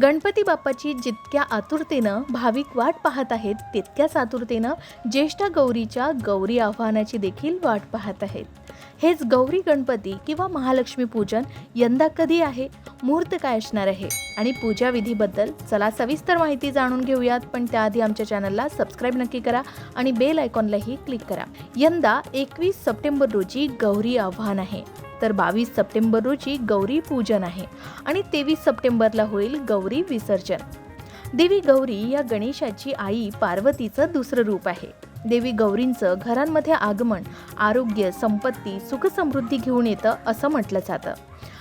गणपती बाप्पाची जितक्या आतुरतेनं भाविक वाट पाहत आहेत तितक्याच आतुरतेनं ज्येष्ठ गौरीच्या गौरी आव्हानाची देखील वाट पाहत आहेत. हेच गौरी गणपती किंवा महालक्ष्मी पूजन यंदा कधी आहे? मुहूर्त काय असणार आहे? आणि पूजा विधीबद्दल चला सविस्तर माहिती जाणून घेऊयात पण त्याआधी आमच्या चॅनलला सबस्क्राईब नक्की करा आणि बेल आयकॉनलाही क्लिक करा. यंदा एकवीस सप्टेंबर रोजी गौरी आव्हान आहे. तर बावीस सप्टेंबर रोजी गौरी पूजन आहे आणि तेवीस सप्टेंबरला होईल गौरी विसर्जन. देवी गौरी या गणेशाची आई पार्वतीचं दुसरं रूप आहे. देवी गौरींचं घरांमध्ये आगमन आरोग्य संपत्ती सुखसमृद्धी घेऊन येतं असं म्हटलं जातं.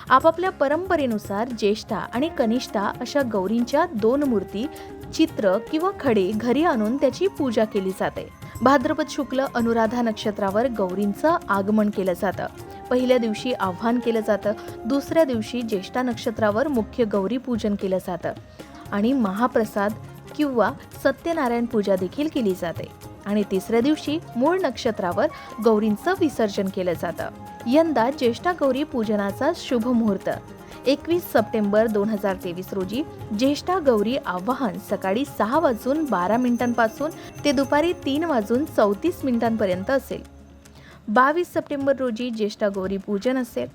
आपापल्या परंपरेनुसार ज्येष्ठा आणि कनिष्ठा अशा गौरींच्या दोन मूर्ती चित्र किंवा खडे घरी आणून त्याची पूजा केली जाते. भाद्रपद शुक्ल अनुराधा नक्षत्रावर गौरींचं आगमन केलं जातं. पहिल्या दिवशी आव्हान केलं जातं दुसऱ्या दिवशी ज्येष्ठा नक्षत्रावर मुख्य गौरी पूजन केलं जातं. आणि महाप्रसाद किंवा सत्यनारायण पूजा देखील केली जाते. आणि तिसऱ्या दिवशी मूळ नक्षत्रावर गौरींचं विसर्जन केलं जातं. यंदा ज्येष्ठा गौरी पूजनाचा शुभ मुहूर्त. एकवीस सप्टेंबर दोन हजार तेवीस रोजी ज्येष्ठा गौरी आवाहन सकाळी सहा वाजून बारा मिनिटांपासून ते दुपारी तीन वाजून चौतीस मिनिटांपर्यंत असेल. बावीस सप्टेंबर रोजी ज्येष्ठा गौरी पूजन असेल.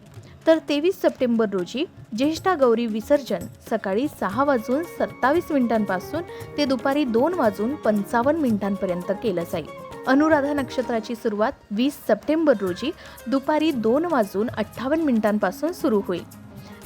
तर तेवीस सप्टेंबर रोजी ज्येष्ठा गौरी विसर्जन सकाळी सहा वाजून सत्तावीस मिनिटांपासून ते दुपारी दोन वाजून पंचावन्न मिनिटांपर्यंत केलं जाईल. अनुराधा नक्षत्राची सुरुवात वीस सप्टेंबर रोजी दुपारी दोन वाजून अठ्ठावन्न मिनिटांपासून सुरू होईल.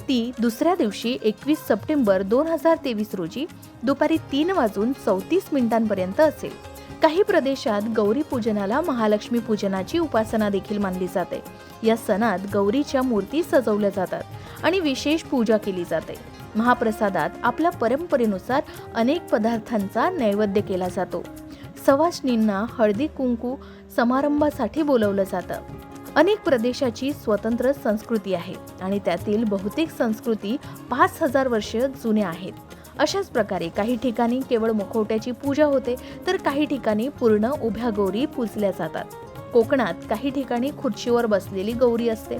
ती दुसऱ्या दिवशी एकवीस सप्टेंबर दोन हजार तेवीस रोजी दुपारी तीन वाजून चौतीस मिनिटांपर्यंत असेल. काही प्रदेशात गौरी पूजनाला महालक्ष्मी पूजनाची उपासना देखील मानली जाते. या सणात गौरीच्या मूर्ती सजवल्या जातात आणि विशेष पूजा केली जाते. महाप्रसादात आपल्या परंपरेनुसार अनेक पदार्थांचा नैवेद्य केला जातो. सवासणींना हळदी कुंकू समारंभासाठी बोलवलं जातं. अनेक प्रदेशाची स्वतंत्र संस्कृती आहे आणि त्यातील बहुतेक संस्कृती पाच हजार वर्ष जुन्या आहेत. अशाच प्रकारे काही ठिकाणी केवळ मुखवट्याची पूजा होते तर काही ठिकाणी पूर्ण उभ्या गौरी पूजल्या जातात. कोकणात काही ठिकाणी खुर्चीवर बसलेली गौरी असते.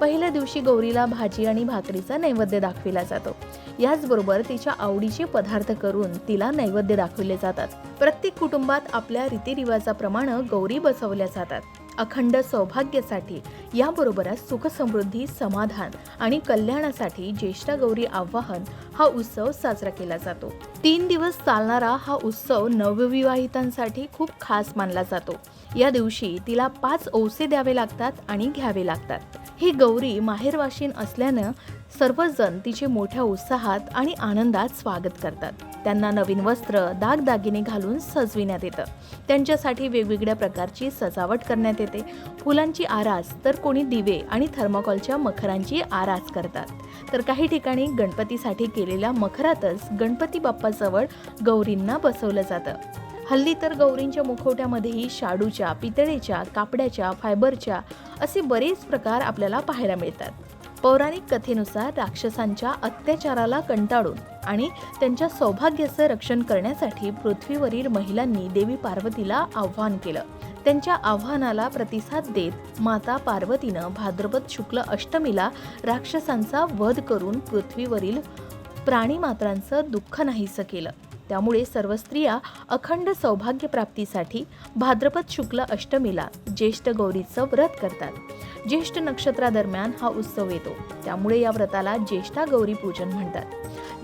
पहिल्या दिवशी गौरीला भाजी आणि भाकरीचा नैवेद्य दाखविला जातो. याचबरोबर तिच्या आवडीचे पदार्थ करून तिला नैवेद्य दाखविले जातात. प्रत्येक कुटुंबात आपल्या रीतिरिवाजाप्रमाणे गौरी बसवल्या जातात. अखंड सौभाग्यासाठी याबरोबरच सुखसमृद्धी समाधान आणि कल्याणासाठी ज्येष्ठा गौरी आवाहन हा उत्सव साजरा केला जातो. तीन दिवस चालणारा हा उत्सव नवविवाहितांसाठी खूप खास मानला जातो. या दिवशी तिला पाच ओसे द्यावे लागतात आणि घ्यावे लागतात. ही गौरी माहेरवाशीन असल्यानं सर्वजण तिचे मोठ्या उत्साहात आणि आनंदात स्वागत करतात. त्यांना नवीन वस्त्र दागदागिने घालून सजविण्यात येतं. त्यांच्यासाठी वेगवेगळ्या प्रकारची सजावट करण्यात येते. फुलांची आरास तर कोणी दिवे आणि थर्माकॉलच्या मखरांची आरास करतात. तर काही ठिकाणी गणपतीसाठी केलेल्या मखरातच गणपती बाप्पाजवळ गौरींना बसवलं जातं. हल्ली तर गौरींच्या मुखवट्यामध्येही शाडूच्या पितळेच्या कापड्याच्या फायबरच्या असे बरेच प्रकार आपल्याला पाहायला मिळतात. पौराणिक कथेनुसार राक्षसांच्या अत्याचाराला कंटाळून आणि त्यांच्या सौभाग्याचं रक्षण करण्यासाठी पृथ्वीवरील महिलांनी देवी पार्वतीला आव्हान केलं. त्यांच्या आव्हानाला प्रतिसाद देत माता पार्वतीनं भाद्रपद शुक्ल अष्टमीला राक्षसांचा वध करून पृथ्वीवरील प्राणीमात्रांचं दुःख नाहीसं केलं. त्यामुळे सर्व स्त्रिया अखंड सौभाग्यप्राप्तीसाठी भाद्रपद शुक्ल अष्टमीला ज्येष्ठ गौरीचं व्रत करतात. ज्येष्ठ नक्षत्रादरम्यान हा उत्सव येतो. त्यामुळे या व्रताला ज्येष्ठा गौरी पूजन म्हणतात.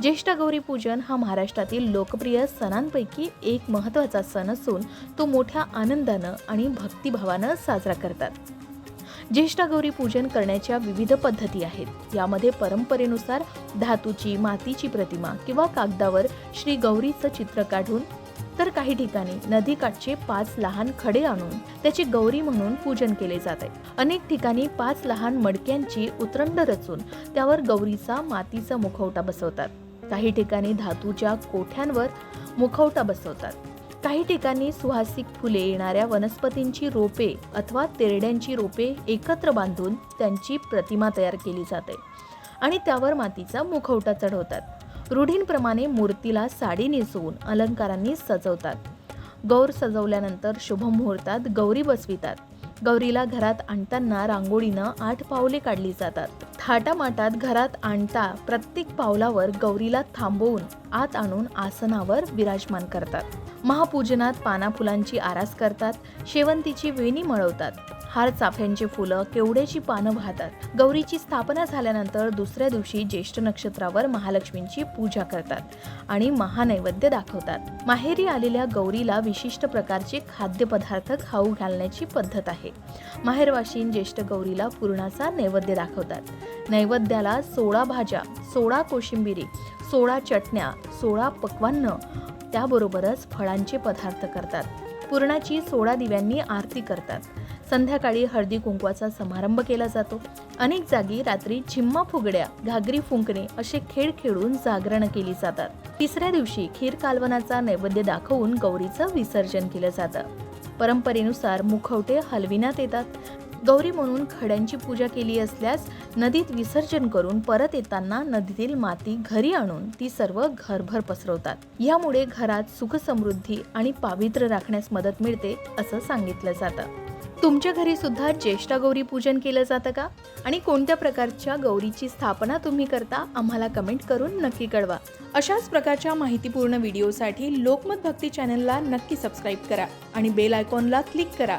ज्येष्ठा गौरी पूजन हा महाराष्ट्रातील लोकप्रिय सणांपैकी एक महत्त्वाचा सण असून तो मोठ्या आनंदानं आणि भक्तिभावानं साजरा करतात. ज्येष्ठा गौरी पूजन करण्याच्या विविध पद्धती आहेत. यामध्ये परंपरेनुसार धातूची मातीची प्रतिमा किंवा कागदावर श्री गौरीचं चित्र काढून तर काही ठिकाणी नदीकाठचे पाच लहान खडे आणून त्याची गौरी म्हणून पूजन केले जाते अनेक ठिकाणी पाच लहान मडक्यांची उतरंड रचून त्यावर गौरीचा मातीचा मुखवटा बसवतात. काही ठिकाणी धातूच्या कोठ्यांवर मुखवटा बसवतात. काही ठिकाणी सुहासिक फुले येणाऱ्या वनस्पतींची रोपे अथवा तेरड्यांची रोपे एकत्र बांधून त्यांची प्रतिमा तयार केली जाते आणि त्यावर मातीचा मुखवटा चढवतात. रूढींप्रमाणे मूर्तीला साडी नेसवून अलंकारांनी सजवतात. गौर सजवल्यानंतर शुभ मुहूर्तात गौरी बसवितात. गौरीला घरात आणताना रांगोळीनं आठ पावले काढली जातात. थाटामाटात घरात आणता प्रत्येक पावलावर गौरीला थांबवून आत आणून आसनावर विराजमान करतात. महापूजनात पाना फुलांची आरास करतात शेवंतीची वेणी मळवतात. हार चाफ्यांची फुलं केवड्याची पानं वाहतात. गौरीची स्थापना झाल्यानंतर दुसऱ्या दिवशी ज्येष्ठ नक्षत्रावर महालक्ष्मींची पूजा करतात आणि महानैवेद्य दाखवतात. माहेरी आलेल्या गौरीला विशिष्ट प्रकारचे खाद्यपदार्थ खाऊ घालण्याची पद्धत आहे. माहेरवाशीन ज्येष्ठ गौरीला पूर्णाचा नैवेद्य दाखवतात. नैवेद्याला सोळा भाज्या सोळा कोशिंबिरी सोळा चटण्या सोळा पक्वान्न त्याबरोबरच फळांचे पदार्थ करतात. पूर्णाची सोळा दिव्यांनी आरती करतात. संध्याकाळी हळदी कुंकवाचा समारंभ केला जातो. अनेक जागी रात्री झिम्मा फुगड्या घागरी फुंकणे असे खेळ खेळून जागरण केली जातात. तिसऱ्या दिवशी खीर कालवनाचा नैवेद्य दाखवून गौरीचं विसर्जन केलं जातं. परंपरेनुसार मुखवटे हलविण्यात येतात. गौरी म्हणून खड्यांची पूजा केली असल्यास नदीत विसर्जन करून परत येताना नदीतील माती घरी आणून ती सर्व घरभर पसरवतात. यामुळे घरात सुखसमृद्धी आणि पावित्र्य राखण्यास मदत मिळते असं सांगितलं जातं. तुमच्या घरी सुद्धा ज्येष्ठा गौरी पूजन केलं जातं का? आणि कोणत्या प्रकारच्या गौरीची स्थापना तुम्ही करता आम्हाला कमेंट करून नक्की कळवा. अशाच प्रकारच्या माहितीपूर्ण व्हिडिओसाठी लोकमत भक्ती चॅनलला नक्की सबस्क्राईब करा आणि बेल आयकॉनला क्लिक करा.